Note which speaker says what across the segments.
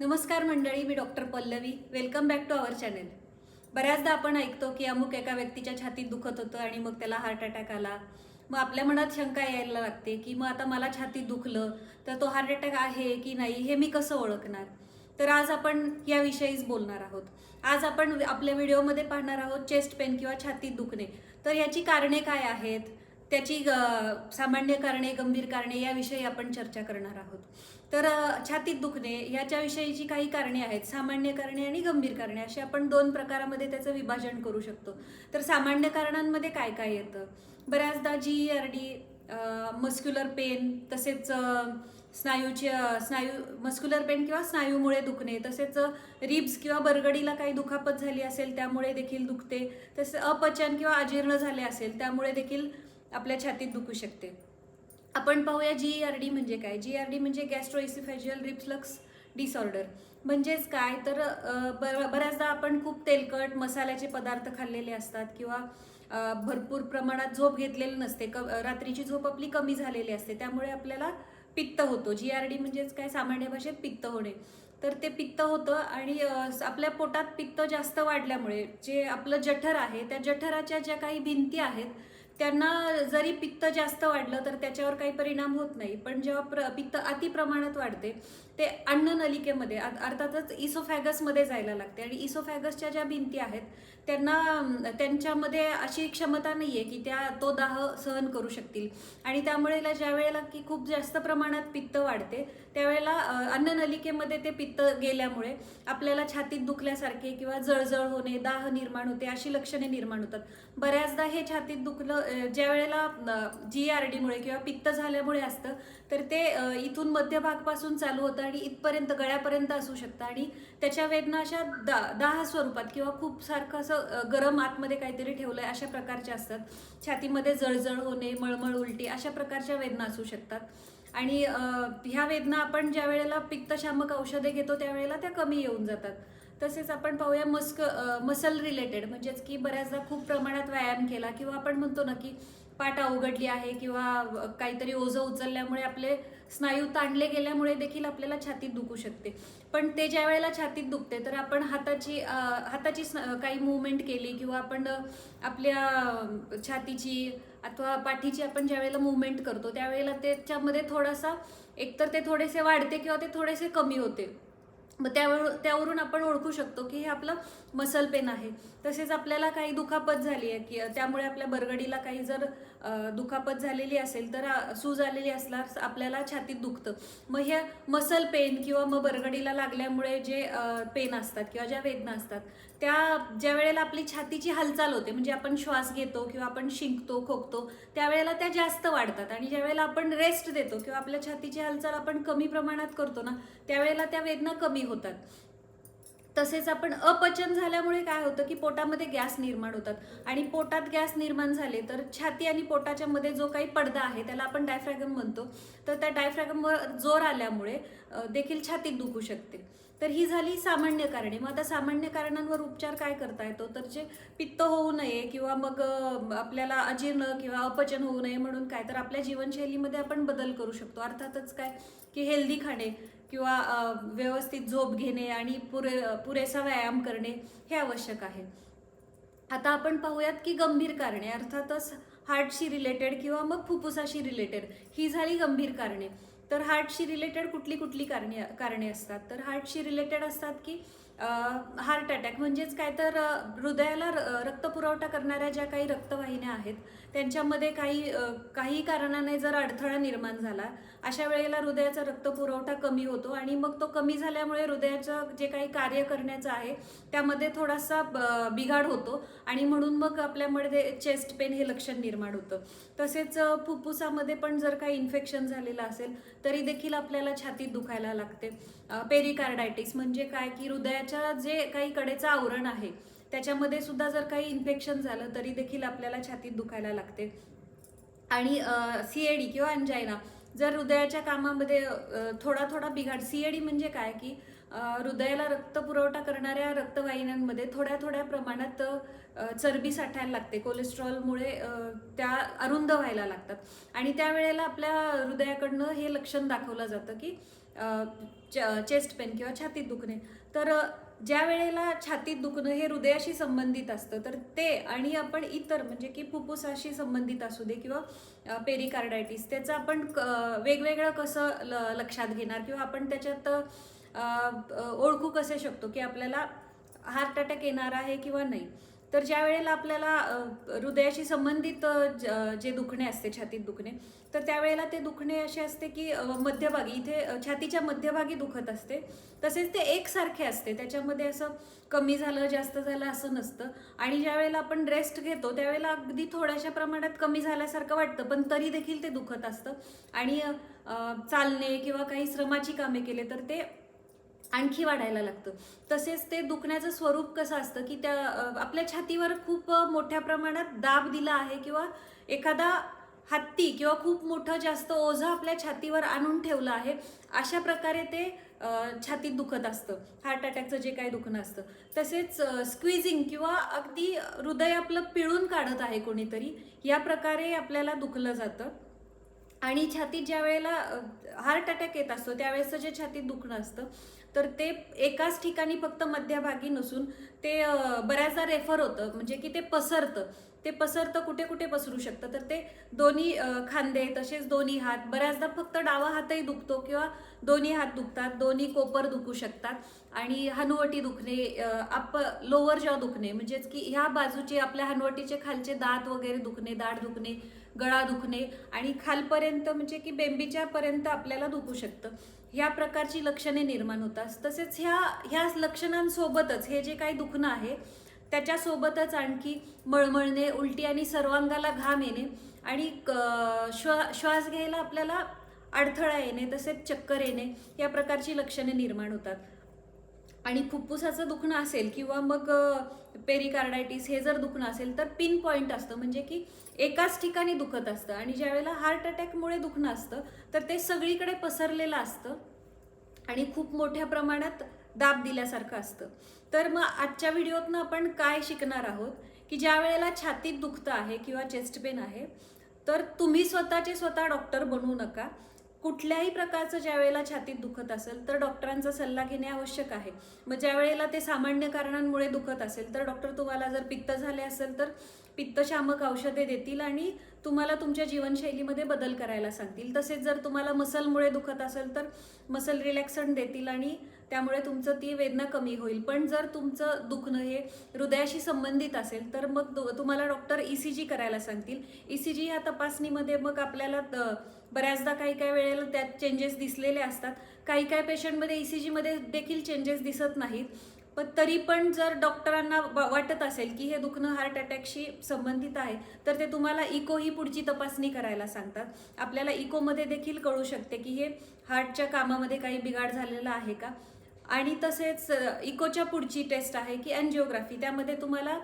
Speaker 1: नमस्कार मंडळी मी doctor Pallavi. Welcome back to our channel बऱ्याचदा आपण ऐकतो की अमुक एका व्यक्तीच्या छातीत दुखत होतं आणि मग त्याला हार्ट अटॅक आला. मग आपल्या मनात शंका यायला लागते की मग आता मला छातीत दुखलं तर तो हार्ट अटॅक आहे की नाही हे मी कसं ओळखणार? तर आज आपण याविषयीच बोलणार आहोत. आज आपण आपल्या व्हिडिओमध्ये पाहणार आहोत चेस्ट पेन किंवा छातीत दुखणे. तर याची कारणे काय आहेत? त्याची सामान्य कारणे गंभीर कारणे याविषयी आपण चर्चा करणार आहोत. तर छातीत दुखणे याच्याविषयीची काही कारणे आहेत. सामान्य कारणे आणि गंभीर कारणे अशी आपण दोन प्रकारामध्ये त्याचं विभाजन करू शकतो. तर सामान्य कारणांमध्ये काय काय येतं? बऱ्याचदा G E R D muscular pain तसेच स्नायूचे स्नायू मस्क्युलर पेन किंवा स्नायूमुळे दुखणे तसेच रिब्स किंवा बरगडीला काही दुखापत झाली असेल त्यामुळे देखील दुखते. तसेच अपचन किंवा अजीर्ण झाले असेल त्यामुळे देखील आपल्या छातीत दुखू शकते. आपण पाहूया जी आर डी म्हणजे काय? जी आर डी म्हणजे गॅस्ट्रोइसिफॅजियल रिफ्लक्स डिसऑर्डर म्हणजेच काय? तर बऱ्याचदा आपण खूप तेलकट मसाल्याचे पदार्थ खाल्लेले असतात किंवा भरपूर प्रमाणात झोप घेतलेली नसते. क रात्रीची झोप आपली कमी झालेली असते. त्यामुळे आपल्याला पित्त होतो. जी आर डी म्हणजेच काय? सामान्य भाषेत पित्त होणे. तर ते पित्त होतं आणि आपल्या पोटात पित्त जास्त वाढल्यामुळे जे आपलं जठर आहे त्या जठराच्या ज्या काही भिंती आहेत त्यांना जरी पित्त जास्त वाढलं तर त्याच्यावर काही परिणाम होत नाही. पण जेव्हा प्र पित्त अति प्रमाणात वाढते ते अन्ननलिकेमध्ये अ- अर्थातच इसोफॅगसमध्ये जायला लागते. आणि इसोफॅगसच्या ज्या भिंती आहेत त्यांना त्यांच्यामध्ये अशी क्षमता नाही आहे की त्या तो दाह सहन करू शकतील. आणि त्यामुळे ज्या वेळेला की खूप जास्त प्रमाणात पित्त वाढते त्यावेळेला अन्ननलिकेमध्ये ते पित्त गेल्यामुळे आपल्याला छातीत दुखल्यासारखे किंवा जळजळ होणे दाह निर्माण होते अशी लक्षणे निर्माण होतात. बऱ्याचदा हे छातीत दुखलं ज्या वेळेला जी आर डीमुळे किंवा पित्त झाल्यामुळे असतं तर ते इथून मध्यभागपासून चालू होतं आणि इथपर्यंत गळ्यापर्यंत असू शकतं. आणि त्याच्या वेदना अशा दा दाह स्वरूपात किंवा खूप सारखं असं गरम आतमध्ये काहीतरी ठेवलं आहे अशा प्रकारच्या असतात. छातीमध्ये जळजळ होणे मळमळ उलटी अशा प्रकारच्या वेदना असू शकतात. आणि ह्या वेदना आपण ज्या वेळेला पित्तशामक औषधे घेतो त्यावेळेला त्या कमी येऊन जातात. तसेच आपण पाहूया मस्क मसल रिलेटेड म्हणजेच की बऱ्याचदा खूप प्रमाणात व्यायाम केला किंवा आपण म्हणतो ना की पाठ अवघडली आहे किंवा काहीतरी ओझं उचलल्यामुळे आपले स्नायू ताणले गेल्यामुळे देखील आपल्याला छातीत दुखू शकते. पण ते ज्या वेळेला छातीत दुखते तर आपण हाताची हाताची काही मुवमेंट केली किंवा आपण आपल्या छातीची अथवा पाठीची आपण ज्या वेळेला मुवमेंट करतो त्यावेळेला त्याच्यामध्ये थोडासा एकतर ते थोडेसे वाढते किंवा ते थोडेसे कमी होते. मग त्यावर त्यावरून आपण ओळखू शकतो की हे आपलं मसल पेन आहे. तसेच आपल्याला काही दुखापत झाली आहे की त्यामुळे आपल्या बरगडीला काही जर दुखापत झालेली असेल तर सूज आलेली असल्यास आपल्याला छातीत दुखतं. मग ह्या मसल पेन किंवा मग बरगडीला लागल्यामुळे जे पेन असतात किंवा ज्या वेदना असतात त्या ज्या वेळेला आपली छातीची हालचाल होते म्हणजे आपण श्वास घेतो किंवा आपण शिंकतो खोकतो त्यावेळेला त्या जास्त वाढतात. आणि ज्या वेळेला आपण रेस्ट देतो किंवा आपल्या छातीची हालचाल आपण कमी प्रमाणात करतो ना त्यावेळेला त्या वेदना कमी होतात. तसेच आपण अपचन झाल्यामुळे काय होतं की पोटामध्ये गॅस निर्माण होतात. आणि पोटात गॅस निर्माण झाले तर छाती आणि पोटाच्या मध्ये जो काही पडदा आहे त्याला आपण डायफ्रॅगम म्हणतो. तर त्या डायफ्रॅगमवर जोर आल्यामुळे देखील छातीत दुखू शकते. तर ही झाली सामान्य कारणे. मग आता सामान्य कारणांवर उपचार काय करता येतो? तर जे पित्त होऊ नये किंवा मग आपल्याला अजीर्ण किंवा अपचन होऊ नये म्हणून काय? तर आपल्या जीवनशैलीमध्ये आपण बदल करू शकतो. अर्थातच काय? की हेल्दी खाणे किंवा व्यवस्थित झोप घेणे आणि पुरे पुरेसा व्यायाम करणे हे आवश्यक आहे. आता आपण पाहूयात की गंभीर कारणे. अर्थातच हार्टशी रिलेटेड किंवा मग फुफ्फुसाशी रिलेटेड ही झाली गंभीर कारणे. तर हार्टशी रिलेटेड कुठली कुठली कारणे कारणे असतात? तर हार्टशी रिलेटेड असतात की हार्ट अटॅक. म्हणजेच काय तर हृदयाला रक्तपुरवठा करणाऱ्या ज्या काही रक्तवाहिन्या आहेत त्यांच्यामध्ये काही काही कारणाने जर अडथळा निर्माण झाला अशा वेळेला हृदयाचा रक्तपुरवठा कमी होतो आणि मग तो कमी झाल्यामुळे हृदयाचं जे काही कार्य करण्याचं आहे त्यामध्ये थोडासा बिघाड होतो आणि म्हणून मग आपल्यामध्ये चेस्ट पेन हे लक्षण निर्माण होतं. तसेच फुप्फुसामध्ये फुफ्फुसामध्ये पण जर काही इन्फेक्शन झालेलं असेल तरी देखील आपल्याला छातीत दुखायला लागते. पेरिकार्डायटिस म्हणजे काय? की हृदयाच्या जे काही कडेचं आवरण आहे त्याच्यामध्ये सुद्धा जर काही इन्फेक्शन झालं तरी देखील आपल्याला छातीत दुखायला लागते. आणि सीएडी किंवा अंजायना जर हृदयाच्या कामामध्ये थोडा थोडा बिघाड सीएडी म्हणजे काय? की हृदयाला रक्त पुरवठा करणाऱ्या रक्तवाहिन्यांमध्ये थोड्या थोड्या प्रमाणात चरबी साठायला लागते. कोलेस्ट्रॉलमुळे त्या अरुंद व्हायला लागतात. आणि त्यावेळेला आपल्या हृदयाकडनं हे लक्षण दाखवलं जातं की चेस्ट पेन किंवा छातीत दुखणे. तर ज्या वेळेला छातीत दुखणं हे हृदयाशी संबंधित असतं तर ते आणि आपण इतर म्हणजे की फुफ्फुसाशी संबंधित असू दे किंवा पेरिकार्डायटिस त्याचं आपण क- वेगवेगळं कसं ल- लक्षात घेणार किंवा आपण त्याच्यात ओळखू कसे शकतो की आपल्याला हार्ट अटॅक येणार आहे किंवा नाही? तर ज्या वेळेला आपल्याला हृदयाशी संबंधित ज- जे दुखणे असते छातीत दुखणे तर त्यावेळेला ते दुखणे असे असते की मध्यभागी इथे छातीच्या मध्यभागी दुखत असते. तसेच ते एकसारखे असते. त्याच्यामध्ये असं कमी झालं जास्त झालं असं नसतं. आणि ज्या वेळेला आपण रेस्ट घेतो त्यावेळेला अगदी थोड्याशा प्रमाणात कमी झाल्यासारखं वाटतं पण तरी देखील ते दुखत असतं. आणि चालणे किंवा काही श्रमाची कामे केले तर ते आणखी वाढायला लागतं. तसेच ते दुखण्याचं स्वरूप कसं असतं की त्या आपल्या छातीवर खूप मोठ्या प्रमाणात दाब दिला आहे किंवा एखादा हत्ती किंवा खूप मोठं जास्त ओझं आपल्या छातीवर आणून ठेवलं आहे अशा प्रकारे ते छातीत दुखत असतं. हार्ट अटॅकचं जे काही दुखणं असतं. तसेच स्क्विझिंग किंवा अगदी हृदय आपलं पिळून काढत आहे कोणीतरी या प्रकारे आपल्याला दुखलं जातं. आणि छातीत ज्या वेळेला हार्ट अटॅक येत असतो त्यावेळेसचं जे छातीत दुखणं असतं तर ते एकाच ठिकाणी फक्त मध्यभागी नसून ते बऱ्याचदा रेफर होतं म्हणजे की ते पसरतं. ते पसरतं कुठे कुठे पसरू शकतं. तर ते दोन्ही खांदे तसेच दोन्ही हात बऱ्याचदा फक्त डावा हातही दुखतो किंवा दोन्ही हात दुखतात दोन्ही कोपर दुखू शकतात. आणि हनुवटी दुखणे अप लोअर जॉ दुखणे म्हणजेच की ह्या बाजूचे आपल्या हनुवटीचे खालचे दात वगैरे दुखणे दाढ दुखणे गळा दुखणे आणि खालपर्यंत म्हणजे की बेंबीच्या पर्यंत आपल्याला दुखू शकतं. ह्या प्रकारची लक्षणे निर्माण होतात. तसेच ह्या ह्या लक्षणांसोबतच हे जे काही दुखणं आहे त्याच्यासोबतच आणखी मळमळणे उलटी आणि सर्वांगाला घाम येणे आणि क- श्वा श्वास घ्यायला आपल्याला अडथळा येणे तसेच चक्कर येणे या प्रकारची लक्षणे निर्माण होतात. आणि फुफ्फुसाचं दुखणं असेल किंवा मग पेरिकार्डायटिस हे जर दुखणं असेल तर पिन पॉईंट असतं. म्हणजे की एकाच ठिकाणी दुखत असतं आणि ज्या वेळेला हार्ट अटॅकमुळे दुखणं असतं तर ते सगळीकडे पसरलेलं असतं आणि खूप मोठ्या प्रमाणात दाब दिल्यासारखं असतं. तर मग आजच्या व्हिडिओतनं आपण काय शिकणार आहोत? की ज्या वेळेला छातीत दुखतं आहे किंवा चेस्ट पेन आहे तर तुम्ही स्वतःचे स्वतः डॉक्टर बनवू नका. कुठल्याही प्रकारचं ज्या वेळेला छातीत दुखत असेल तर डॉक्टरांचा सल्ला घेणे आवश्यक आहे. मग ज्या वेळेला ते सामान्य कारणांमुळे दुखत असेल तर डॉक्टर तुम्हाला जर पित्त झाले असेल तर पित्तशामक औषधे देतील आणि तुम्हाला तुमच्या जीवनशैलीमध्ये बदल करायला सांगतील. तसेच जर तुम्हाला मसलमुळे दुखत असेल तर मसल रिलॅक्संट देतील आणि त्यामुळे तुमचं ती वेदना कमी होईल. पण जर तुमचं दुखणं हे हृदयाशी संबंधित असेल तर मग दु- तुम्हाला डॉक्टर ई सी जी करायला सांगतील. ई सी जी ह्या तपासणीमध्ये मग आपल्याला त- बऱ्याचदा काही काही वेळेला त्यात चेंजेस दिसलेले असतात. काही काही पेशंटमध्ये ई सी जीमध्ये देखील चेंजेस दिसत नाहीत. पण तरी पण जर डॉक्टरांना वा- वाटत असेल की हे दुखणं हार्ट अटॅकशी संबंधित आहे तर ते तुम्हाला इको ही पुढची तपासणी करायला सांगतात. आपल्याला इकोमध्ये देखील कळू शकते की हे हार्टच्या कामामध्ये काही बिघाड झालेला आहे का? आणि तसेच इकोच्या पुढची टेस्ट आहे की अँजिओग्राफी त्यामध्ये तुम्हाला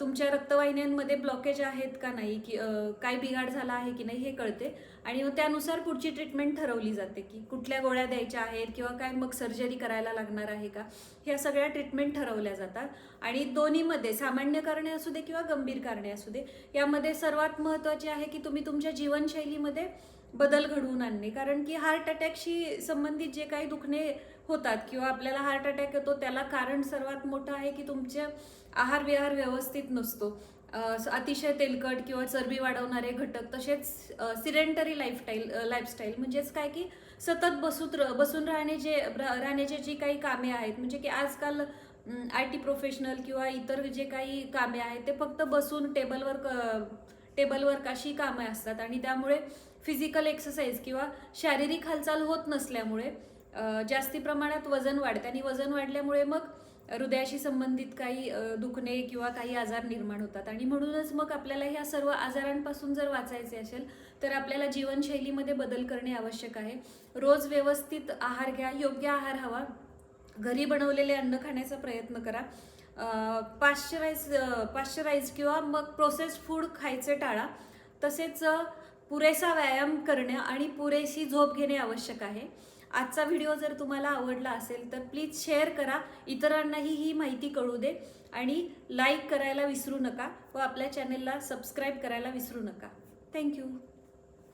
Speaker 1: तुमच्या रक्तवाहिन्यांमध्ये ब्लॉकेज आहेत का नाही की काय बिघाड झाला आहे की नाही हे कळते. आणि मग त्यानुसार पुढची ट्रीटमेंट ठरवली जाते की कुठल्या गोळ्या द्यायच्या आहेत किंवा काय मग सर्जरी करायला लागणार आहे का. ह्या सगळ्या ट्रीटमेंट ठरवल्या जातात. आणि दोन्हीमध्ये सामान्य कारणे असू दे किंवा गंभीर कारणे असू दे यामध्ये सर्वात महत्त्वाचे आहे की तुम्ही तुमच्या जीवनशैलीमध्ये बदल घडवून आणणे. कारण की हार्ट अटॅकशी संबंधित जे काही दुखणे होतात किंवा आपल्याला हार्ट अटॅक येतो त्याला कारण सर्वात मोठं आहे की तुमच्या आहार विहार व्यवस्थित नसतो. अतिशय तेलकट किंवा चरबी वाढवणारे घटक तसेच सिरेंटरी लाईफस्टाईल लाईफस्टाईल म्हणजेच काय की सतत बसूत बसून राहणे जे राहण्याचे जी काही कामे आहेत म्हणजे की आजकाल आय टी प्रोफेशनल किंवा इतर जे काही कामे आहेत ते फक्त बसून टेबलवर क- टेबलवर कशी कामे असतात. आणि त्यामुळे फिजिकल एक्सरसाइज किंवा शारीरिक हालचाल होत नसल्यामुळे जास्ती प्रमाणात वजन वाढते आणि वजन वाढल्यामुळे मग हृदयाशी संबंधित काही दुखणे किंवा काही आजार निर्माण होतात. आणि म्हणूनच मग आपल्याला ह्या सर्व आजारांपासून जर वाचायचे असेल तर आपल्याला जीवनशैलीमध्ये बदल करणे आवश्यक आहे. रोज व्यवस्थित आहार घ्या योग्य आहार हवा घरी बनवलेले अन्न खाण्याचा प्रयत्न करा. पाश्चराईज पाश्चराईज किंवा मग प्रोसेस फूड खायचे टाळा. तसेच पुरेसा व्यायाम करणे आणि पुरेशी झोप घेणे आवश्यक आहे. आजचा व्हिडिओ जर तुम्हाला आवडला असेल तर प्लीज शेअर करा. इतरांनाही ही माहिती कळू दे आणि लाईक करायला विसरू नका व आपल्या चॅनेलला सबस्क्राईब करायला विसरू नका. थँक्यू.